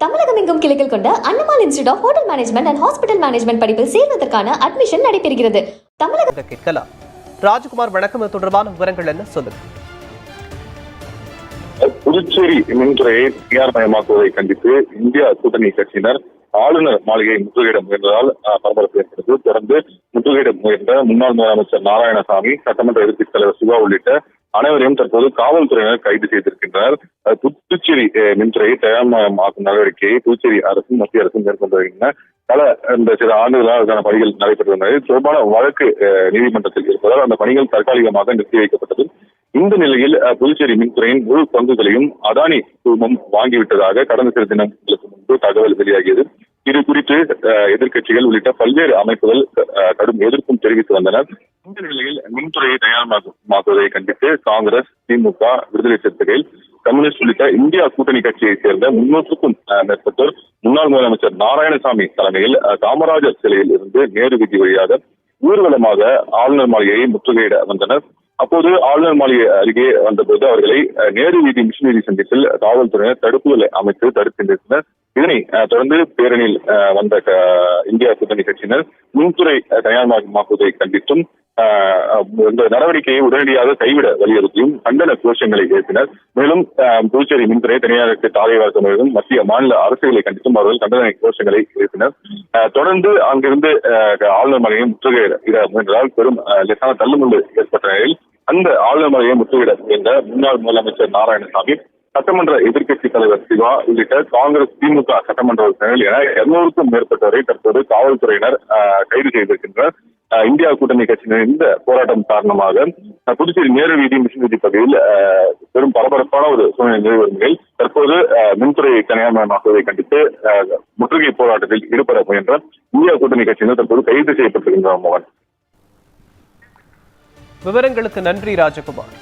தமிழகம் எங்கும் கிளைகள் கொண்ட அன்னமால் institute of hotel management and hospital management படிப்பில் சேர்வதற்கான அட்மிஷன் நடைபெறுகிறது. தமிழக கேட்கலாம் ராஜ்குமார் வணக்கம். இது தொடர்பான விவரங்கள் என்ன? சொல்லுங்க. புதுச்சேரி மின்துறையை தனியார் மயமாக்குவதை கண்டித்து இந்தியா கூட்டணி கட்சியினர் ஆளுநர் மாளிகையை முற்றுகையிட முயன்றதால் பரபரப்பு ஏற்பட்டது. தொடர்ந்து முற்றுகையிட முயன்ற முன்னாள் முதலமைச்சர் நாராயணசாமி சட்டமன்ற எதிர்க்கட்சித் தலைவர் சிவா உள்ளிட்ட அனைவரையும் தற்போது காவல்துறையினர் கைது செய்திருக்கின்றனர். புதுச்சேரி அஹ், மின்துறையை தயார்மயமாக்கும் நடவடிக்கையை புதுச்சேரி அரசும் மத்திய அரசும் மேற்கொண்டு வருகின்றன. பல இந்த சில ஆண்டுகளாக அதற்கான பணிகள் நடைபெற்று வந்தது. தொடர்பான வழக்கு நீதிமன்றத்தில் இருப்பதால் அந்த பணிகள் தற்காலிகமாக நிறுத்தி வைக்கப்பட்டது. இந்த நிலையில் புதுச்சேரி மின்துறையின் முழு பங்குகளையும் அதானி குழுமம் வாங்கிவிட்டதாக கடந்த சில தினங்களுக்கு முன்பு தகவல் வெளியாகியது. இது குறித்து எதிர்கட்சிகள் எதிர்க்கட்சிகள் உள்ளிட்ட பல்வேறு அமைப்புகள் கடும் எதிர்ப்பும் தெரிவித்து வந்தனர். இந்த நிலையில் மின்துறையை தயார்மாக்குவதை கண்டித்து காங்கிரஸ் திமுக விடுதலை சிறுத்தைகள் கம்யூனிஸ்ட் உள்ளிட்ட இந்தியா கூட்டணி கட்சியைச் சேர்ந்த முன்னூற்றுக்கும் மேற்பட்டோர் முன்னாள் முதலமைச்சர் நாராயணசாமி தலைமையில் காமராஜர் சிலையில் இருந்து நேரு வீதி வழியாக ஊர்வலமாக ஆளுநர் மாளிகையை முற்றுகையிட வந்தனர். அப்போது ஆளுநர் மாளிகை அருகே வந்தபோது அவர்களை நேரு வீதி மிஷினரி சந்திப்பில் காவல்துறையினர் தடுப்புகளை அமைத்து தடுத்து நிறுத்தினர். இதனை தொடர்ந்து பேரணியில் வந்த இந்தியா கூட்டணி கட்சியினர் மின்துறை தனியார் மயமாக்குவதை கண்டித்தும் இந்த நடவடிக்கையை உடனடியாக கைவிட வலியுறுத்தியும் கண்டன கோஷங்களை எழுப்பினர். மேலும் புதுச்சேரி மின்துறை தனியாருக்கு தாரை வார்த்த முறையிலும் மத்திய மாநில அரசுகளை கண்டித்தும் அவர்கள் கண்டன கோஷங்களை எழுப்பினர். தொடர்ந்து அங்கிருந்து அஹ், ஆளுநர் மலையை முற்றுகையிட முயன்றதால் பெரும் அஹ், லேசான தள்ளுமுள்ளு ஏற்பட்ட நிலையில் அந்த ஆளுநர் மலையை முற்றுகையிட முயன்ற முன்னாள் முதலமைச்சர் நாராயணசாமி சட்டமன்ற எதிர்க்கட்சி தலைவர் சிவா உள்ளிட்ட காங்கிரஸ் திமுக சட்டமன்ற உறுப்பினர்கள் என இருநூறுக்கும் மேற்பட்டவரை தற்போது காவல்துறையினர் கைது செய்திருக்கின்றனர். இந்தியா கூட்டணி கட்சியினர் இந்த போராட்டம் காரணமாக புதுச்சேரி நேரு வீதி மிஷின் வீதி பகுதியில் அஹ், பெரும் பரபரப்பான ஒரு சூழ்நிலை நிலவி வரும் நிலையில் தற்போது மின்துறை தனியாமயமாக்குவதை கண்டித்து முற்றுகை போராட்டத்தில் ஈடுபட முயன்ற இந்தியா கூட்டணி கட்சியினர் தற்போது கைது செய்யப்பட்டிருக்கின்றனர் மோகன். விவரங்களுக்கு நன்றி ராஜகுமார்.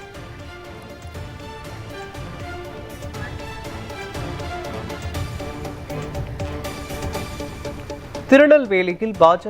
திருநெல்வேலியில் பாஜக